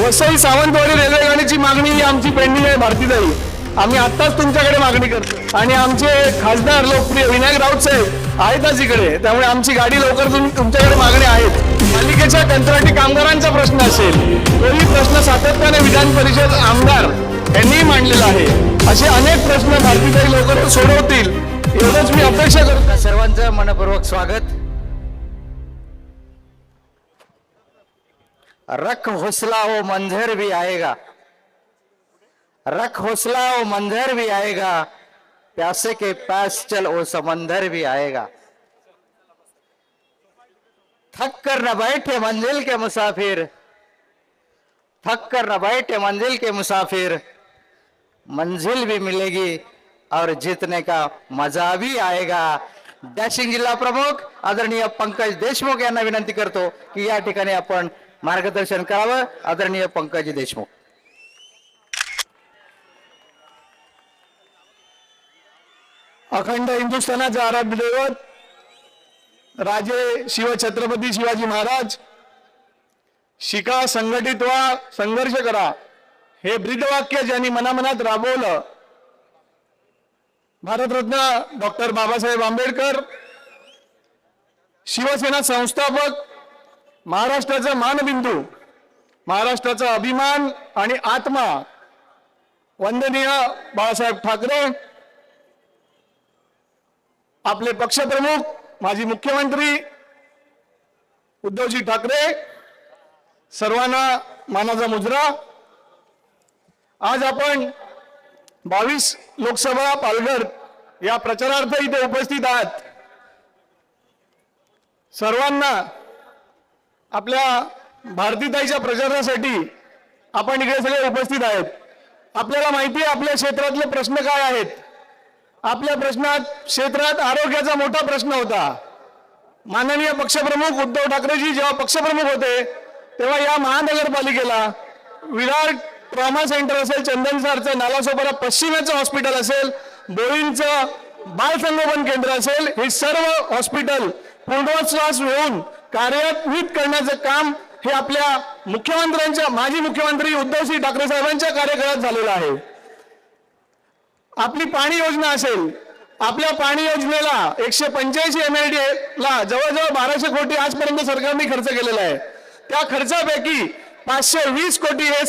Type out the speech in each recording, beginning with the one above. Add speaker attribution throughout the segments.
Speaker 1: Vasai Sawantwadi railway गाडीची मागणी ही आमची पेंडिंग आहे भारतीताई आम्ही आत्ताच तुमच्याकडे मागणी करतो आणि आमचे खासदार लोकप्रिय विनायक राऊत साहेब आहेतच इकडे. त्यामुळे आमची गाडी लवकर तुमच्याकडे मागणी आहेत पालिकेच्या कंत्राटी कामगारांचा प्रश्न असेल तोही प्रश्न सातत्याने विधान परिषद आमदार यांनी मांडलेला आहे. असे अनेक प्रश्न भारतीताई लवकर सोडवतील एवढंच मी अपेक्षा करतो.
Speaker 2: सर्वांचं मनपूर्वक स्वागत. रख हौसला वो मंजर भी आएगा। रख हौसला वो मंजर भी आएगा। प्यासे के पास चल वो समंदर भी आएगा। थक कर न बैठे मंजिल के मुसाफिर। थक कर न बैठे मंजिल के मुसाफिर। मंजिल भी मिलेगी और जीतने का मज़ा भी आएगा। डॅशिंग जिल्हा प्रमुख। आदरणीय पंकज देशमुख यांना विनंती करतो मार्गदर्शन करावं. आदरणीय पंकज देशमुख.
Speaker 1: अखंड हिंदुस्थानाचे आराध्य दैवत राजे शिवछत्रपती शिवाजी महाराज शिका संघटित व्हा संघर्ष करा. हे ब्रीदवाक्य ज्यांनी मनामनात राबवलं भारतरत्न डॉक्टर बाबासाहेब आंबेडकर शिवसेना संस्थापक महाराष्ट्राचा मानबिंदू महाराष्ट्राचा अभिमान आणि आत्मा. वंदनीय बाळासाहेब ठाकरे आपले पक्षप्रमुख माजी मुख्यमंत्री उद्धवजी ठाकरे सर्वांना मानाचा मुजरा. आज आपण बावीस लोकसभा पालघर या प्रचारार्थ इथे उपस्थित आहात. सर्वांना आपल्या भारतीताईच्या प्रचारासाठी आपण इकडे सगळे उपस्थित आहेत. आपल्याला माहिती आहे आपल्या क्षेत्रातले प्रश्न काय आहेत. आपल्या प्रश्नात क्षेत्रात आरोग्याचा मोठा प्रश्न होता. माननीय पक्षप्रमुख उद्धव ठाकरेजी जेव्हा पक्षप्रमुख होते तेव्हा या महानगरपालिकेला विरार ट्रॉमा सेंटर असेल चंदनसारचं नालासोपारा पश्चिमेचं हॉस्पिटल असेल बोईंचं बालसंगोपन केंद्र असेल हे सर्व हॉस्पिटल पूर्णोच्छ्वास होऊन कार्यान्वित करण्याचं काम हे आपल्या मुख्यमंत्र्यांच्या माजी मुख्यमंत्री उद्धवसिंह ठाकरे साहेबांच्या कार्यकाळात झालेलं आहे. आपली पाणी योजना असेल आपल्या पाणी योजनेला एकशे पंच्याऐंशी एम एल डी ला जवळजवळ बाराशे कोटी आजपर्यंत सरकारने खर्च केलेला आहे. त्या खर्चापैकी पाचशे वीस कोटी हे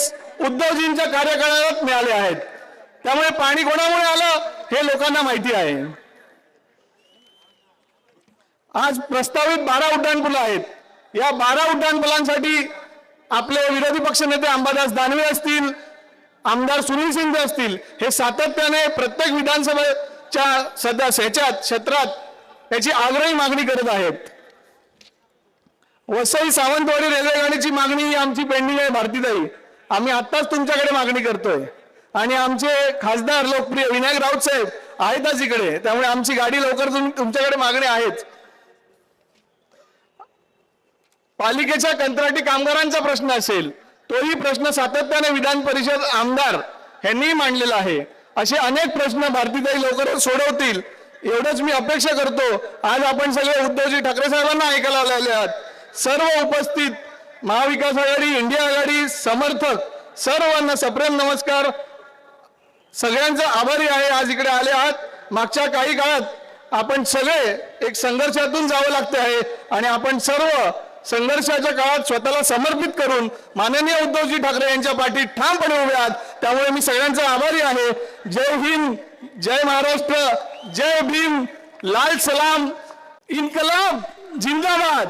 Speaker 1: उद्धवजींच्या कार्यकाळात मिळाले आहेत. त्यामुळे पाणी कोणामुळे आलं हे लोकांना माहिती आहे. आज प्रस्तावित बारा उड्डाणपुलं आहेत. या बारा उड्डाणपुलांसाठी आपले विरोधी पक्षनेते अंबादास दानवे असतील आमदार सुनील शिंदे असतील हे सातत्याने प्रत्येक विधानसभेच्या सध्या ह्याच्यात क्षेत्रात त्याची आग्रही मागणी करत आहेत. वसई सावंतवाडी रेल्वे गाडीची मागणी ही आमची पेंडिंग आहे भारतीताई. आम्ही आत्ताच तुमच्याकडे मागणी करतोय. आणि आमचे खासदार लोकप्रिय विनायक राऊत साहेब आहेतच इकडे. त्यामुळे आमची गाडी लवकर तुम- तुमच्याकडे मागणी आहेच. पालिकेच्या कंत्राटी कामगारांचा प्रश्न असेल तोही प्रश्न सातत्याने विधान परिषद आमदार यांनी मांडलेला आहे. असे अनेक प्रश्न भारतीताई लवकरच सोडवतील एवढंच मी अपेक्षा करतो. आज आपण सगळे उद्धवजी ठाकरे साहेबांना ऐकायला आलेले आहात. सर्व उपस्थित महाविकास आघाडी इंडिया आघाडी समर्थक सर्वांना सप्रेम नमस्कार. सगळ्यांचा आभारी आहे आज इकडे आले आहात. मागच्या काही काळात आपण सगळे एक संघर्षातून जावं लागते आहे आणि आपण सर्व संघर्षाच्या काळात स्वतःला समर्पित करून माननीय उद्धवजी ठाकरे यांच्या पाठी ठामपणे उभे आहात. त्यामुळे मी सगळ्यांचा आभारी आहे. जय हिंद जय महाराष्ट्र जय भीम लाल सलाम इन्कलाब जिंदाबाद.